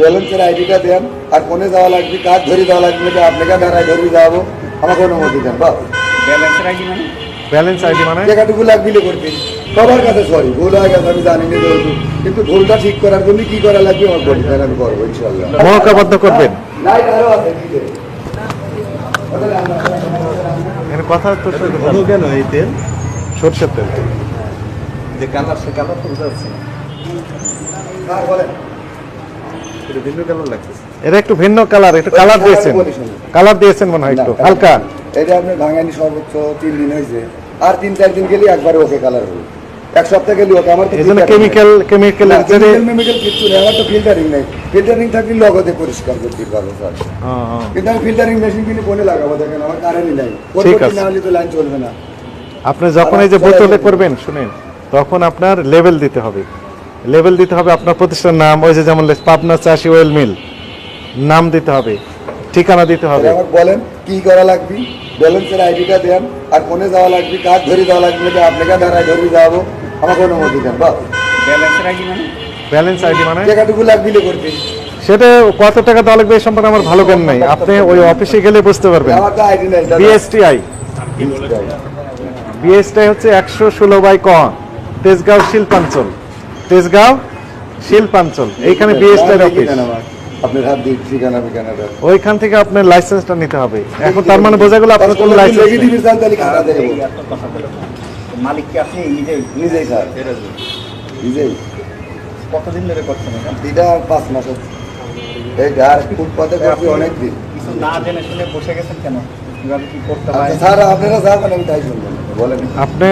ব্যালেন্সের আইডিটা দেন আর কোনে যাওয়া লাগবে কাজ ধরে যাওয়া লাগবে যে আপনাকে দাঁড়ায় ধরে যাব আমাকে অনুমতি দেন বা ব্যালেন্সের আইডি মানে? ব্যালেন্স আইডি মানে? জায়গাটুকু লাগবিলে করতে সবার কাছে সরি ভুল হয়ে গেছে আমি জানি না যেহেতু কিন্তু ভুলটা ঠিক করার জন্য কি করা লাগবে আমার বলি তাহলে আমি করব ইনশাল্লাহ মহকাবদ্ধ করবেন। নাই আরও আছে কি যে? কথা তো ভালো কেন এই তেল? সরষের তেল। যে কালার সে কালার তো বোঝা যাচ্ছে না। স্যার বলেন? ভিন্ন কালার লাগতেছে এটা একটু ভিন্ন কালার একটু কালার দিয়েছেন। কালার দিয়েছেন মনে হয় একটু হালকা। এটা আপনার ভাঙানি সর্বোচ্চ তিন দিন হয়েছে। আর তিন চার দিন গেলে একবার ওকে কালার হবে। এক সপ্তাহ গেলে ওকে আমার কেমিক্যাল chemical মেমিক্যাল কিচ্ছু নেই আমার তো ফিল্টারিং নেই। ফিল্টারিং থাকলে লগতে পরিষ্কার করতে পারব স্যার হ্যাঁ। কিন্তু আমি ফিল্টারিং মেশিন কিনে কোনে লাগাবো দেখেন আমার কারেন্টই নাই। ঠিক আছে। না হলে তো লাইন চলবে না। আপনি যখন এই যে বোতলে করবেন শুনেন তখন আপনার লেভেল দিতে হবে। লেভেল দিতে হবে আপনার প্রতিষ্ঠানের নাম ওই যে যেমন পাবনা চাষি ওয়েল মিল নাম দিতে হবে ঠিকানা দিতে হবে। বলেন কি করা লাগবে? ব্যালেন্সের আইডিটা দেন আর কোনে যাওয়া লাগবে কাজ ধরে যাওয়া লাগবে যে আপনাকে দাঁড়ায় ধরে যাব আমাকে অনুমতি দেন বা ব্যালেন্সের আইডি মানে? ব্যালেন্স আইডি মানে? জায়গাটুকু লাগবিলে করতে সেটা কত টাকা দেওয়া লাগবে এই সম্পর্কে আমার ভালো জ্ঞান নাই। আপনি ওই অফিসে গেলে বুঝতে পারবেন। আমার তো আইডি নাই দাদা। বিএসটিআই। বিএসটিআই হচ্ছে একশো ষোলো বাই ক তেজগাঁও শিল্পাঞ্চল। তেজগাঁও শিল্পাঞ্চল এইখানে বিএসটিআই নাম অফিস আপনার হাত দিয়ে ঠিকানা ঠিকানাটা। ওইখান থেকে আপনার লাইসেন্সটা নিতে হবে। এখন তার মানে বোঝা গেল আপনার কোনো লাইসেন্স মালিক কি আপনি? নিজে নিজেই স্যার। নিজেই। কতদিন ধরে করছেন এটা? পাঁচ মাস হচ্ছে এই গার ফুটপাতে করছি অনেক দিন কিছু না জেনে শুনে বসে গেছেন কেন? কীভাবে কি করতে আচ্ছা হয় স্যার আপনারা আমি তাই বলেন। আপনি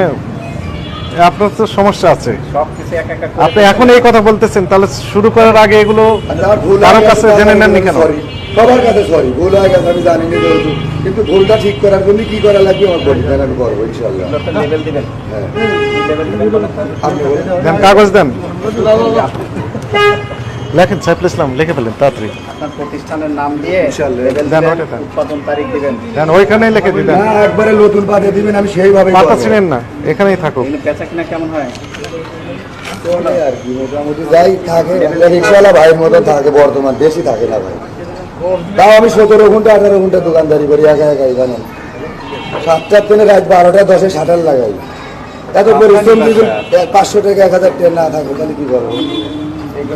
আপনার তো সমস্যা আছে। সব কিছু এক একটা করে আপনি এখন এই কথা বলতেছেন তাহলে শুরু করার আগে এগুলো কারও ভুল কারোর কাছে জেনে নেননি কেন? সবার কাছে সরি ভুল হয়ে গেছে আমি জানি না যেহেতু। কিন্তু ভুলটা ঠিক করার জন্য কি করা লাগবে আমার বলি তাহলে আমি করব ইনশাল্লাহ হ্যাঁ। দেন কাগজ দেন। লেখেন সাইফুল ইসলাম লিখে ফেলেন তাড়াতাড়ি। আপনার প্রতিষ্ঠানের নাম দিয়ে। দেন, দেন। উৎপাদন তারিখ দিবেন। দেন ওইখানেই লিখে দিবেন। না একবারে নতুন পাতে দিবেন আমি সেইভাবে পাতা ছিলেন না এখানেই থাকুক। কিনা কেমন হয়? চলে আর কি মোটামুটি যাই থাকে। রিক্সাওয়ালা ভাইয়ের মতো থাকে বর্তমান বেশি থাকে না ভাই। তাও আমি সতেরো ঘণ্টা আঠারো ঘণ্টা দোকানদারি করি একা একা জানেন? সাতটার ট্রেনে রাত বারোটা দশে শাটার লাগাই। এত পরিশ্রম যদি পাঁচশো টাকা এক হাজার ট্রেন না থাকে তাহলে কি করব?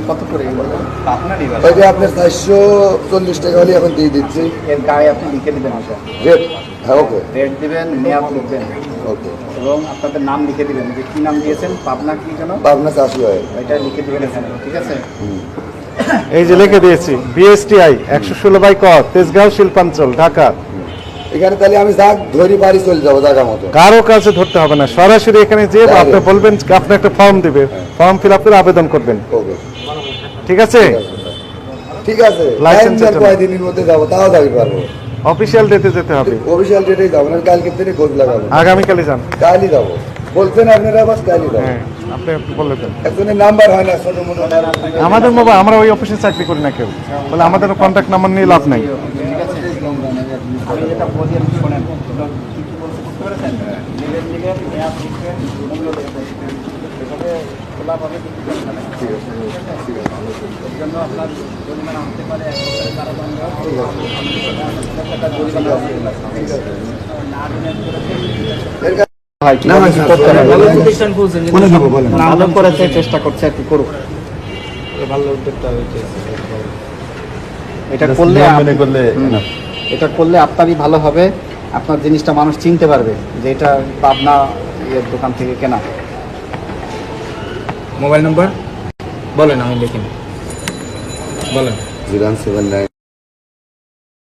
কত করে আপনার চারশো চল্লিশ টাকা হলে এখন দিয়ে দিচ্ছি। এর গায়ে আপনি লিখে দিবেন রেট হ্যাঁ ওকে রেট দিবেন মেয়াদ লিখবেন। ওকে এবং আপনাদের নাম লিখে দিবেন যে কি নাম দিয়েছেন পাবনা কি যেন? পাবনা চাষি হয়। এটা লিখে দিবেন এখানে ঠিক আছে? এই যে লিখে দিয়েছি বিএসটিআই একশো ষোলো বাই ক তেজগাঁও শিল্পাঞ্চল ঢাকা। এখানে তাহলে আমি যাক ধরি বাড়ি চলে যাব জায়গা মতো। কারও কাছে ধরতে হবে না। সরাসরি এখানে যে আপনি বলবেন আপনি একটা ফর্ম দিবে। ফর্ম ফিল আপ করে আবেদন করবেন। ঠিক আছে? ঠিক আছে। লাইসেন্স এর কয়দিনের মধ্যে যাব তাও যাবি পারব। অফিসিয়াল ডেটে যেতে হবে। অফিসিয়াল ডেটেই যাব না কালকে থেকে খোঁজ লাগাবো। আগামীকালই যান। কালই যাব। বলছেন আপনারা বাস কালই যাব। হ্যাঁ আপনি আপনি বলে দেন। একজনের নাম্বার হয় না ছোট মোটো। আমাদের মোবাইল আমরা ওই অফিসে চাকরি করি না কেউ। বলে আমাদের কন্ট্যাক্ট নাম্বার নিয়ে লাভ নাই। ঠিক আছে। আমি যেটা বলি আপনি শোনেন বুঝতে পেরেছেন? লেভেল দিবেন মেয়াদ লিখবেন মূল্য এভাবে খোলাভাবে কিন্তু ঠিক আছে ঠিক আছে এর জন্য আপনার পারে এক বছরের কারাদণ্ড। না করেছে চেষ্টা করছে আর কি করুক। ভালো উদ্যোগটা হয়েছে। এটা করলে মেনে করলে। এটা করলে আপনারই ভালো হবে। আপনার জিনিসটা মানুষ চিনতে পারবে যে এটা পাবনা ইয়ের দোকান থেকে কেনা। Mobile number? বলেন আমি লিখিনি বলেন। Zero seven nine